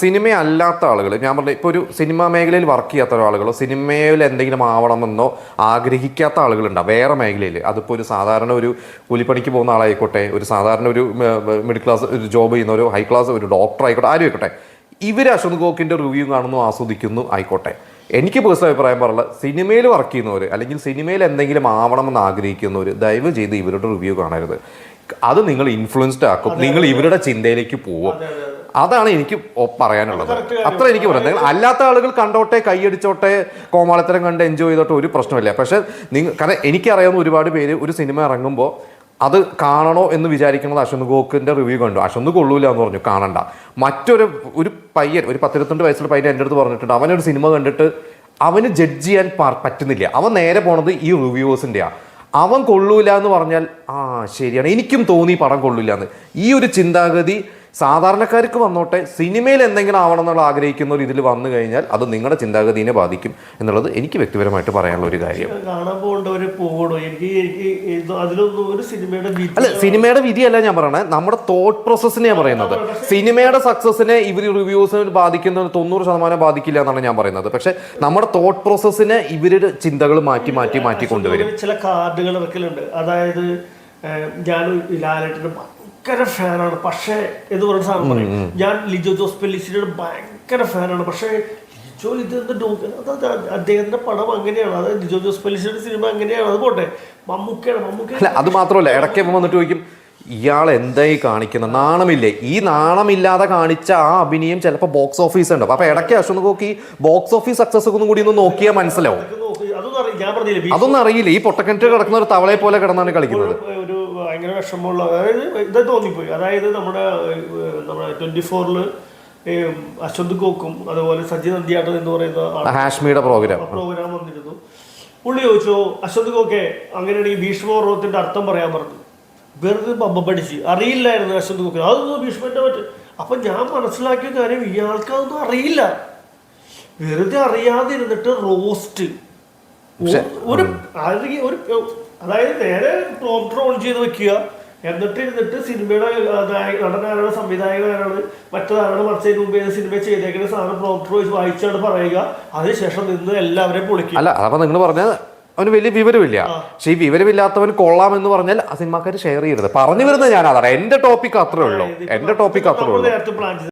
Cinema അല്ലാത്ത ആളുകൾ ഞാൻ പറഞ്ഞ ഇപ്പോൾ ഒരു സിനിമാ മേഖലയിൽ വർക്ക് ചെയ്യാത്ത ഒരാളുകളോ സിനിമയിൽ എന്തെങ്കിലും ആവണമെന്നോ ആഗ്രഹിക്കാത്ത ആളുകളുണ്ടോ വേറെ മേഖലയിൽ അതിപ്പോൾ ഒരു സാധാരണ ഒരു കൂലിപ്പണിക്ക് പോകുന്ന ആളായിക്കോട്ടെ ഒരു സാധാരണ ഒരു മിഡിൽ ക്ലാസ് ഒരു ജോബ് ചെയ്യുന്ന ഒരു ഹൈ ക്ലാസ് ഒരു ഡോക്ടർ ആയിക്കോട്ടെ ആരും ആയിക്കോട്ടെ. ഇവർ അശ്വന്ത് ഗോക്കിന്റെ റിവ്യൂ കാണുന്നു ആസ്വദിക്കുന്നു ആയിക്കോട്ടെ. എനിക്ക് പേഴ്സണൽ അഭിപ്രായം പറയുന്നത് സിനിമയിൽ വർക്ക് ചെയ്യുന്നവർ അല്ലെങ്കിൽ സിനിമയിൽ എന്തെങ്കിലും ആവണമെന്ന് ആഗ്രഹിക്കുന്നവർ ദയവ് ചെയ്ത് ഇവരുടെ റിവ്യൂ കാണരുത്. അത് നിങ്ങൾ ഇൻഫ്ലുവൻസ്ഡ് ആക്കും നിങ്ങൾ ഇവരുടെ ചിന്തയിലേക്ക് പോവും. അതാണ് എനിക്ക് പറയാനുള്ളത്. അത്ര എനിക്ക് പറയാം നിങ്ങൾ അല്ലാത്ത ആളുകൾ കണ്ടോട്ടെ കൈയടിച്ചോട്ടെ കോമാളിത്തരം കണ്ട് എൻജോയ് ചെയ്തോട്ടെ ഒരു പ്രശ്നമില്ല. പക്ഷെ നിങ്ങൾ കാരണം എനിക്കറിയാവുന്ന ഒരുപാട് പേര് ഒരു സിനിമ ഇറങ്ങുമ്പോൾ അത് കാണണോ എന്ന് വിചാരിക്കുന്നത് അശ്വന്ത് ഗോക്കിന്റെ റിവ്യൂ കണ്ടു. അശ്വന്ത് കൊള്ളൂല എന്ന് പറഞ്ഞു കാണണ്ട. മറ്റൊരു ഒരു പയ്യൻ ഒരു പത്തിരുപത്തിരണ്ട് വയസ്സുള്ള പയ്യൻ എന്റെ അടുത്ത് പറഞ്ഞിട്ടുണ്ട്. അവനൊരു സിനിമ കണ്ടിട്ട് അവന് ജഡ്ജ് ചെയ്യാൻ പറ്റുന്നില്ല. അവൻ നേരെ പോണത് ഈ റിവ്യൂവേഴ്സിന്റെയാണ് അവൻ കൊള്ളൂല എന്ന് പറഞ്ഞാൽ ആ ശരിയാണ്. എനിക്കും തോന്നി പടം കൊള്ളില്ല എന്ന്. ഈ ഒരു ചിന്താഗതി സാധാരണക്കാർക്ക് വന്നോട്ടെ സിനിമയിൽ എന്തെങ്കിലും ആവണം എന്നുള്ള ഒരു ഇതിൽ വന്നു കഴിഞ്ഞാൽ അത് നിങ്ങളുടെ ചിന്താഗതിനെ ബാധിക്കും എന്നുള്ളത് എനിക്ക് വ്യക്തിപരമായിട്ട് പറയാനുള്ള ഒരു കാര്യം. അല്ല സിനിമയുടെ വിധിയല്ല ഞാൻ പറയണത് നമ്മുടെ തോട്ട് പ്രോസസ്സിനെ ഞാൻ പറയുന്നത്. സിനിമയുടെ സക്സസിനെ ഇവർ റിവ്യൂസിന് ബാധിക്കുന്ന തൊണ്ണൂറ് ശതമാനം ബാധിക്കില്ല എന്നാണ് ഞാൻ പറയുന്നത്. പക്ഷെ നമ്മുടെ തോട്ട് പ്രോസസ്സിനെ ഇവരുടെ ചിന്തകൾ മാറ്റി മാറ്റി മാറ്റി കൊണ്ടുവരും. ചില കാർഡുകൾ ഇറക്കലുണ്ട്. അതായത് ഞാൻ ലാലേട്ടന്റെ ഭയങ്കര ഫാനാണ്. പക്ഷേ എന്ന് പറഞ്ഞ സാധനം പറയും. ഞാൻ ലിജോ ജോസ് പെല്ലിശ്ശേരിയുടെ ഭയങ്കര ഫാനാണ്. പക്ഷേ ലിജോ ഇത് എന്താ അദ്ദേഹത്തിന്റെ പടം അങ്ങനെയാണ്. അതായത് ലിജോ ജോസ് പെല്ലിശ്ശേരിയുടെ സിനിമ അങ്ങനെയാണ്. അത് പോട്ടെ. മമ്മൂക്കയാണ്. മമ്മൂക്ക അത് മാത്രമല്ല ഇടയ്ക്ക് വന്നിട്ട് ചോദിക്കും ഇയാൾ എന്തായി കാണിക്കുന്ന? നാണമില്ലേ? ഈ നാണമില്ലാതെ കാണിച്ച ആ അഭിനയം ചിലപ്പോൾ ബോക്സ് ഓഫീസ് ഉണ്ട്? അപ്പൊ ഇടയ്ക്ക് അശ്വന്ത് നോക്കി ബോക്സ് ഓഫീസ് സക്സസ് ഒന്നും കൂടി ഒന്ന് നോക്കിയാൽ മനസ്സിലാവും. അതൊന്നും അറിയില്ല. ഈ പൊട്ടക്കിണറ്റ് കിടക്കുന്ന ഒരു തവളയെ പോലെ കിടന്നാണ് കളിക്കുന്നത്. ഒരു ഭയങ്കര വിഷമമുള്ള അതായത് ഇത് തോന്നിപ്പോയി. അതായത് നമ്മുടെ നമ്മുടെ ട്വന്റി ഫോറിൽ അശ്വന്ത് കോക്കും അതുപോലെ സജി നന്ദിയാട്ടൻ എന്ന് പറയുന്ന ഹാഷ്മിയുടെ പ്രോഗ്രാം. പ്രോഗ്രാം വന്നിരുന്നു. പുള്ളി ചോദിച്ചു അശ്വന്ത് കോക്കെ അങ്ങനെയാണെങ്കിൽ ഭീഷ്മപർവത്തിന്റെ അർത്ഥം പറയാൻ പറഞ്ഞു. വെറുതെ ബമ്പ പഠിച്ച് അറിയില്ലായിരുന്നു അശ്വന്ത് കോക്കിന് അതൊന്നും ഭീഷ്മന്റെ പറ്റ അപ്പൊ ഞാൻ മനസ്സിലാക്കിയ കാര്യം ഇയാൾക്കതൊന്നും അറിയില്ല. വെറുതെ അറിയാതിരുന്നിട്ട് റോസ്റ്റ്. ഒരു ഒരു അതായത് നേരെ പ്രോംപ്റ്റർ ഓൺ ചെയ്ത് വെക്കുക. എന്നിട്ട് ഇരുന്നിട്ട് സിനിമയുടെ നടനാരാണ് സംവിധായകനാരാണ് മറ്റൊരാളാണ് മറിച്ച് മുമ്പ് ഏത് സിനിമ ചെയ്തേക്കുന്ന സാധനം പ്രോംപ്റ്റർ വെച്ച് വായിച്ചാണ് പറയുക. അതിനുശേഷം നിന്ന് എല്ലാവരെയും പൊളിക്കുക അല്ല അപ്പൊ നിങ്ങൾ പറഞ്ഞത് അവന് വലിയ വിവരമില്ല. പക്ഷെ ഈ വിവരമില്ലാത്തവൻ കൊള്ളാം എന്ന് പറഞ്ഞാൽ ആ സിനിമാക്കാർ ഷെയർ ചെയ്യരുത്. പറഞ്ഞു വരുന്നത് ഞാൻ അതാണ് എന്റെ ടോപ്പിക് അത്രേ ഉള്ളൂ. എന്റെ ടോപ്പിക് അത്രേ ഉള്ളൂ.